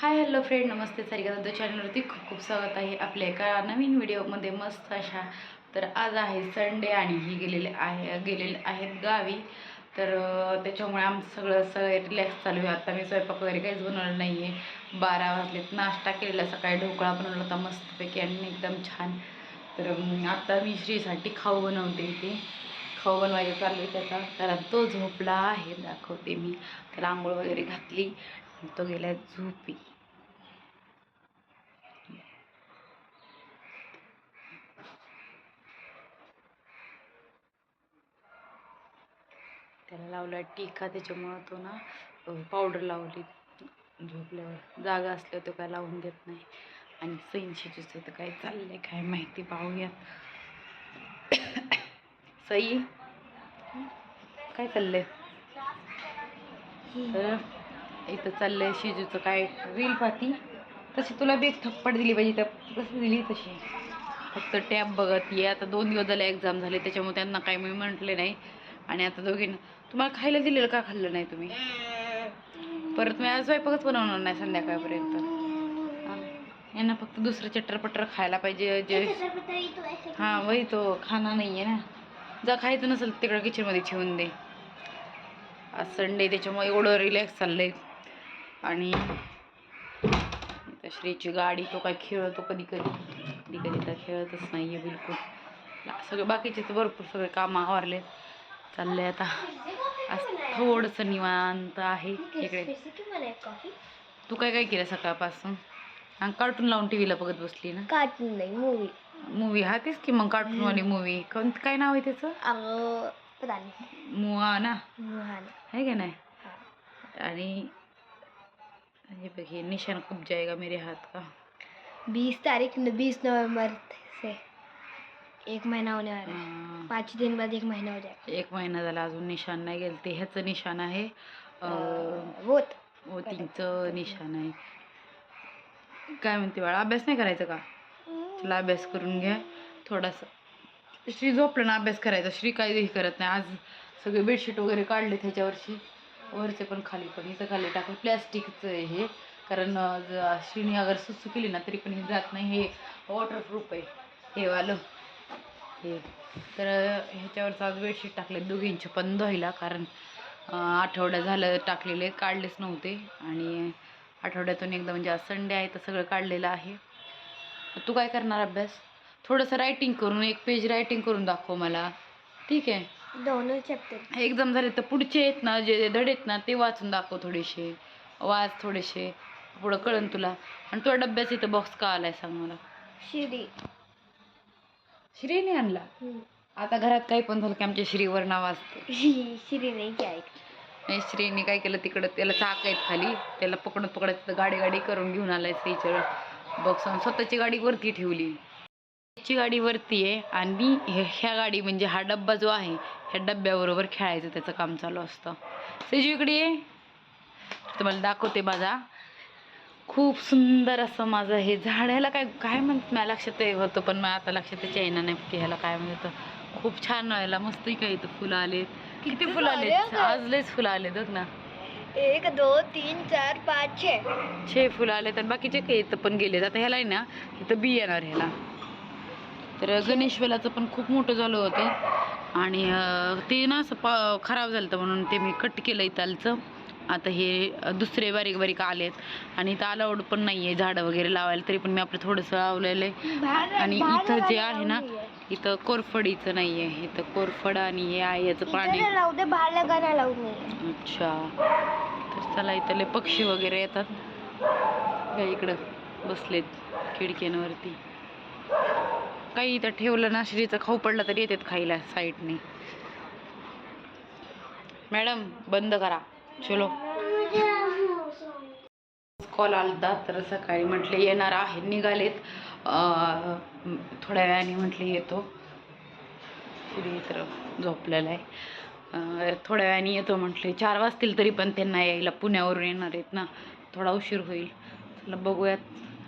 हाय hello friend नमस्ते सारिका दादा. चॅनलवरती खूप खूप स्वागत आहे आपल्या एका नवीन व्हिडिओमध्ये. मस्त अशा. तर आज आहे संडे आणि ही गेलेले आहे गेलेले आहेत गावी. तर त्याच्यामुळे आमचं सगळं सगळं रिलॅक्स चालू आहे. आता मी स्वयंपाक वगैरे काहीच बनवलं नाही आहे बारा वाजलेत. नाश्ता केलेला सकाळी. ढोकळा बनवला होता मस्तपैकी आणि एकदम छान. तर आत्ता आता मी श्रीसाठी खाऊ बनवते इथे. खाऊ बनवायचं चालू आहे त्याचा. कारण तो झोपला आहे. दाखवते मी. त्याला आंघोळ वगैरे घातली. तो गेला झोपी. त्याला लावला टिका त्याच्यामुळं तो ना पावडर लावली. झोपल्यावर. जागा असल्यावर तो काय लावून देत नाही. आणि सैन शिजूचं तर काय चाललंय काय माहिती पाहूयात. सई काय चाललंय? तर इथं चाललंय शिजूचं काय? रील पाहती. तशी तुला बी एक थप्पड दिली पाहिजे. त्या कशी दिली तशी. फक्त टॅब बघत ये. आता दोन दिवस झाले एक्झाम झाले. त्याच्यामुळे त्यांना काही मी म्हटले नाही. आणि आता दोघींना. तुम्हाला खायला दिलेलं का खाल्लं नाही तुम्ही? परत मी आज स्वयंपाकच बनवणार नाही संध्याकाळपर्यंत. यांना फक्त दुसरं चटरपटर खायला पाहिजे जे हां वही तो खाना नाही आहे ना. जा खायचं नसेल तिकडं किचनमध्ये ठेवून दे. आज संडे त्याच्यामुळे एवढं रिलॅक्स चाललंय. आणि श्रीची गाडी तो काय खेळतो कधी कधी. कधी कधी तर खेळतच नाही आहे बिलकुल सगळे बाकीचे तर भरपूर सगळे कामं आवरले चालले आता. आज थोडंसं निवांत आहे इकडे. तू काय काय केलं सकाळपासून? आणि कार्टून लावून टी व्हीला बघत बसली ना? कार्टून नाही मूवी मूवी हा तेच की मग कार्टूनवाली मूवी कोण काय नाव आहे त्याचं? मुहान. आहे का नाही? आणि हे बघ हे निशान खूप जाएगा मेरे हाथ का? बीस तारीख बीस नवंबर से एक महीना होने वाला है अं, पाँच दिन बाद एक महीना हो जाएगा एक महिना झाला अजून निशाण नाही गेलं. ते ह्याचं निशाण आहे. अं, निशाण आहे. काय म्हणते बाळा अभ्यास नाही करायचा का? तुला अभ्यास करून घ्या. थोडासा. श्री झोपलं ना अभ्यास करायचा. श्री काहीही करत नाही. आज सगळे बेडशीट वगैरे काढले त्याच्यावरची. वरचे पण खाली पण इथं खाली टाकलं प्लॅस्टिकचं आहे हे. कारण अं, ज- श्रीने अगर सुसू केली ना तरी पण हे जात नाही. हे वॉटरप्रूफ आहे. हे वालं. हे. तर ह्याच्यावरचं आज बेडशीट टाकले दोघींचे पण धुवायला कारण आठवडा झालं टाकलेले काढलेच नव्हते. आणि आठवड्यातून एकदा म्हणजे आज संडे आहे तर सगळं काढलेलं आहे. तू काय करणार अभ्यास? थोडंसं रायटिंग करून एक पेज रायटिंग करून दाखव मला. ठीक आहे? दोनों चैप्टर एकदम झाले तर पुढचे आहेत ना जे धडे आहेत ना ते वाचून दाखव थोडेसे. वाच थोडेसे. पुढं कळन तुला. आणि तुझ्या डब्याचा इथं बॉक्स का आलाय सांग मला? श्री श्रीने आणला. आता घरात काही पण झालं की आमच्या श्रीवर नाव असतं. श्री नहीं क्या है आणि श्रीने काय केलं तिकडं त्याला चाक आहेत खाली. त्याला पकडत पकडत तिथं गाडी गाडी करून घेऊन आलाय श्रीच्या बॉक्स आणि स्वतःची गाडी वरती ठेवली. ची गाडी वरती आहे आणि ह्या गाडी म्हणजे हा डब्बा जो आहे ह्या डब्याबरोबर खेळायचं त्याचं काम चालू असतं. सेजू इकडे ये. तुम्हाला दाखवते माझा खूप सुंदर असं माझं हे झाड ह्याला काय काय म्हणत मला लक्षात होतं पण मला आता लक्षात येणार नाही की ह्याला काय म्हणतं खूप छान व्हायला. मस्त काय इथं फुलं आलेत? किती फुलं आहे. आज लयच फुलं आले बघ ना. एक दो तीन चार पाँच छः. छे फुलं आलेत आणि बाकीचे काही इथं पण गेलेत. आता ह्याला आहे ना इथं बी येणार ह्याला. तर गणेशवेलाचं पण खूप मोठं झालं होतं. आणि ते ना असं पा खराब झालं होतं म्हणून ते मी कट केलं इथालचं. आता हे दुसरे बारीक बारीक आलेत आणि इथं अलाउड पण नाही आहे झाडं वगैरे लावायला तरी पण मी आपलं थोडंसं लावलेलं आहे. आणि इथं जे आहे ना इथं कोरफडीचं नाही आहे. इथं कोरफड आणि हे आहे याचं पाणी. अच्छा. तर चला इथले पक्षी वगैरे येतात. इकडं बसलेत खिडक्यांवरती. काही इथं ठेवलं ना श्रीचं खाऊ पडला तरी येतात खायला साईडने. मॅडम बंद करा. चलो. कॉल आलता तर सकाळी म्हटले येणार आहे. निघालेत. थोड्या वेळाने म्हटले येतो. इतर तर झोपलेला आहे. थोड्या वेळाने येतो म्हटले. चार वाजतील तरी पण त्यांना यायला पुण्यावरून येणार आहेत ना. थोडा उशीर होईल. चला बघूयात.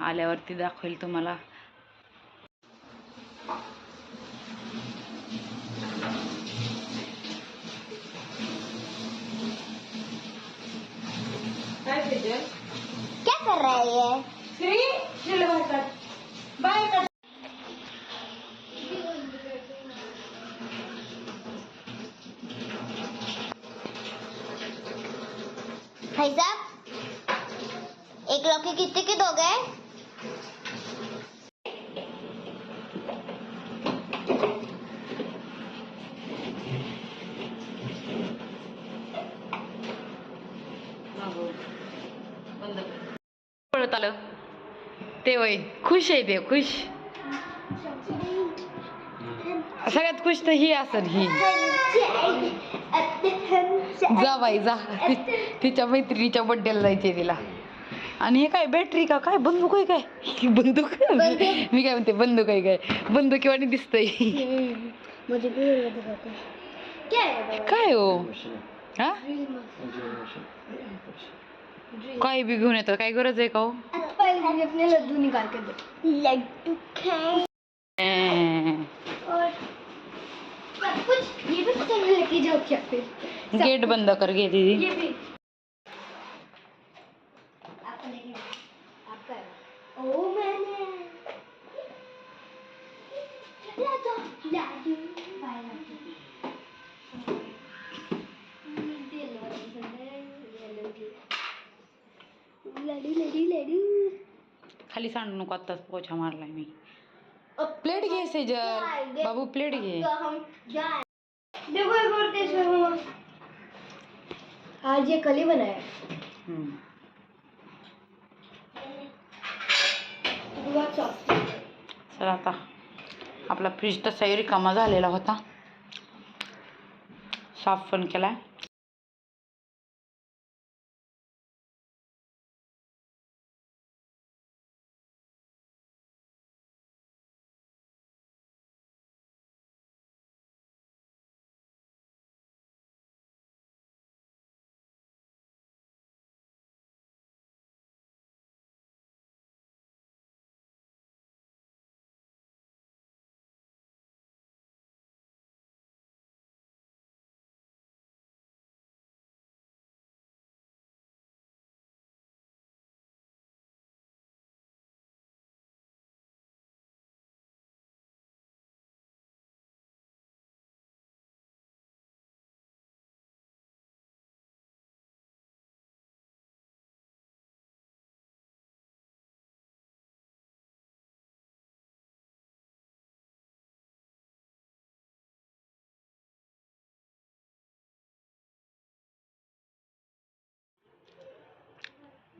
आल्यावरती दाखवेल तुम्हाला. कर कर रही है श्री श्रीला बाहेर काढ. बाहेर काढ. भाई साहब एक लौकी कितने के दोगे पळत आलं. ते वय खुश आहे ते खुश. सगळ्यात खुश तर ही असन ही. जा बाई जा. ति- तिच्या मैत्रिणीच्या बड्डेला जायचे तिला. आणि हे काय बॅटरी का काय? बंदूक आहे काय? ही बंदूक? मी काय म्हणते बंदूक आहे काय? बंदूक किंवा दिसतंय. काय हो? हा? हा काय बी घेऊन येतात काय गरज आहे का हो? पहले अपने लड्डू निकाल के दो लड्डू खाए अं, और सब कुछ ये भी तुम लेके जाओ क्या फिर. गेट बंद कर घे दीदी ये भी आपका लेके जाओ आपका है। ओ मैंने लाडू लाडू बाय लाडू लाडू लाडू लाडू खाली सांडू नको आत्ताच पोछा मारलाय मी प्लेट घे सेजल बाबू प्लेट घे देखो एक और टेस्ट करूंगा आज ये कल ही बनाया। हम्म. बहुत सॉफ्ट चला आता। आपला फ्रीज तसाही रिकामा झालेला होता। साफ पण केलाय।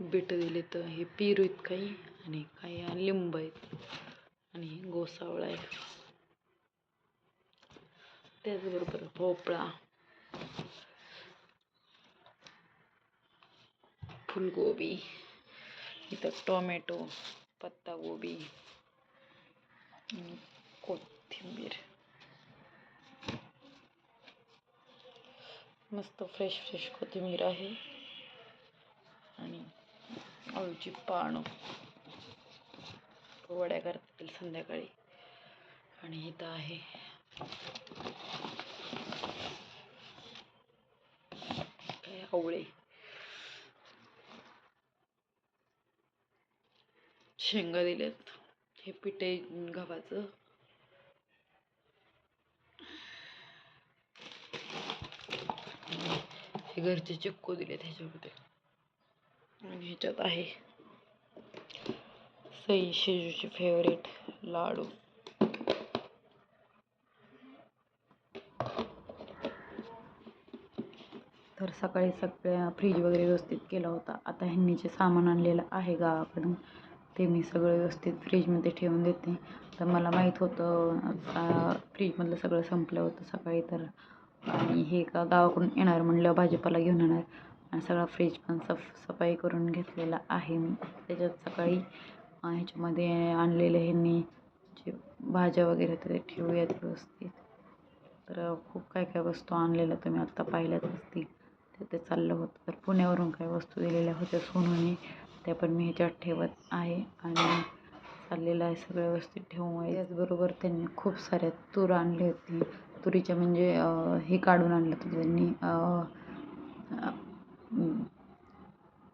बिटं दिले तर हे पेरू आहेत काही आणि काही लिंब आहेत आणि गोसावळा आहे. त्याचबरोबर भोपळा फुलगोबी इथं टोमॅटो पत्तागोबी आणि कोथिंबीर. मस्त फ्रेश फ्रेश कोथिंबीर आहे. अळूची पानं. वड्या करतील संध्याकाळी. आणि इथं आहे. काय आवळे. शेंगा दिल्यात हे पिठे गव्हाचं. हे घरचे चिक्कू दिले त्याच्यामध्ये ह्याच्यात आहे सई शेजूची फेवरेट लाडू. तर सकाळी सगळ्या फ्रीज वगैरे व्यवस्थित केला होता. आता ह्यांनी जे सामान आणलेलं आहे गावाकडून ते मी सगळं व्यवस्थित फ्रीजमध्ये ठेवून देते. तर मला माहीत होतं फ्रीजमधलं सगळं संपलं होतं सकाळी तर. आणि हे का गावाकडून येणार म्हणलं भाजीपाला घेऊन येणार. आणि सगळा फ्रीज पण सफ सफाई करून घेतलेला आहे. मी त्याच्यात सकाळी ह्याच्यामध्ये आणलेले ह्यांनी जे भाज्या वगैरे होत्या ते ठेवूयात व्यवस्थित. तर खूप काय काय वस्तू आणलेल्या तुम्ही आत्ता पाहिल्याच असतील तर ते चाललं होतं. तर पुण्यावरून काही वस्तू दिलेल्या होत्या सोनूने. त्या पण मी ह्याच्यात ठेवत आहे. आणि चाललेलं आहे सगळं व्यवस्थित ठेवून. आहे त्याचबरोबर त्यांनी खूप साऱ्या तूर आणली होती. तुरीच्या म्हणजे हे काढून आणलं होतं त्यांनी.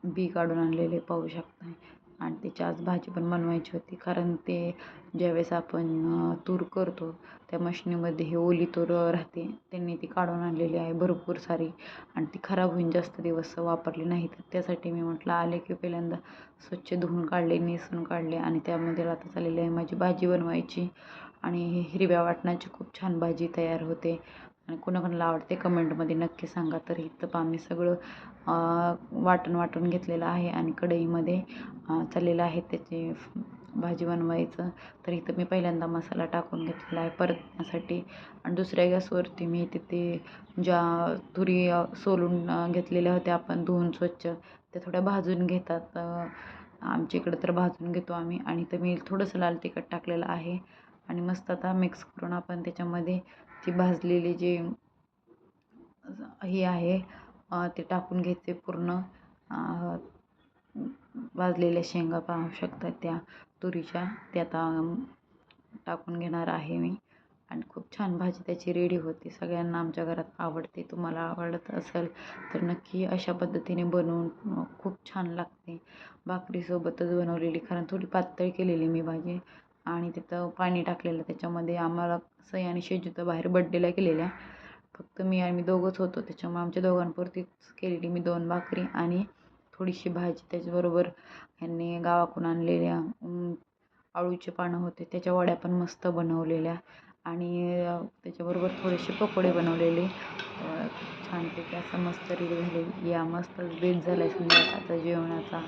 बी काढून आणलेले पाहू शकता आणि त्याची आज भाजी पण बनवायची होती. कारण ते ज्यावेळेस आपण तूर करतो त्या मशनीमध्ये हे ओली तूर राहते. त्यांनी ती काढून आणलेली आहे भरपूर सारी. आणि ती खराब होईन जास्त दिवस वापरली नाही तर त्यासाठी मी म्हटलं आले की पहिल्यांदा स्वच्छ धुवून काढले नेसून काढले. आणि त्यामध्ये आता चाललेली आहे माझी भाजी बनवायची. आणि हिरव्या वाटणाची खूप छान भाजी तयार होते. आणि कोणाकोणाला आवडते कमेंटमध्ये नक्की सांगा. तर इथं आम्ही सगळं वाटण वाटून घेतलेलं आहे आणि कढईमध्ये चाललेलं आहे त्याची भाजी बनवायचं. तर इथं मी पहिल्यांदा मसाला टाकून घेतलेला आहे परतण्यासाठी आणि दुसऱ्या गॅसवरती मी तिथे ज्या तुरी सोलून घेतलेल्या होत्या आपण धुवून स्वच्छ त्या थोड्या भाजून घेतात. आमच्या इकडं तर भाजून घेतो आम्ही. आणि इथं मी थोडंसं लाल तिखट टाकलेलं आहे. आणि मस्त आता मिक्स करून आपण त्याच्यामध्ये ती भाजलेली जी हे आहे ते टाकून घ्यायचे पूर्ण. भाजलेल्या शेंगा पाहू शकता त्या तुरीच्या. त्या आता टाकून घेणार आहे मी. आणि खूप छान भाजी त्याची रेडी होते. सगळ्यांना आमच्या घरात आवडते. तुम्हाला आवडत असेल तर नक्की अशा पद्धतीने बनवून खूप छान लागते. भाकरीसोबतच बनवलेली. कारण थोडी पातळ केलेली मी भाजी. आणि तिथं पाणी टाकलेलं त्याच्यामध्ये आम्हाला सई आणि शेजू तर बाहेर बड्डेला केलेल्या फक्त मी आम्ही दोघंच होतो त्याच्यामुळे आमच्या दोघांपुरतीच केलेली मी दोन भाकरी आणि थोडीशी भाजी. त्याच्याबरोबर ह्यांनी गावाकडून आणलेल्या आळूचे पानं होते त्याच्या वड्या पण मस्त बनवलेल्या. आणि त्याच्याबरोबर थोडेसे पकोडे बनवलेले. छानपैकी असं मस्त रेडी झाले. या मस्त बेत झाला आहे संध्याकाळचा जेवणाचा.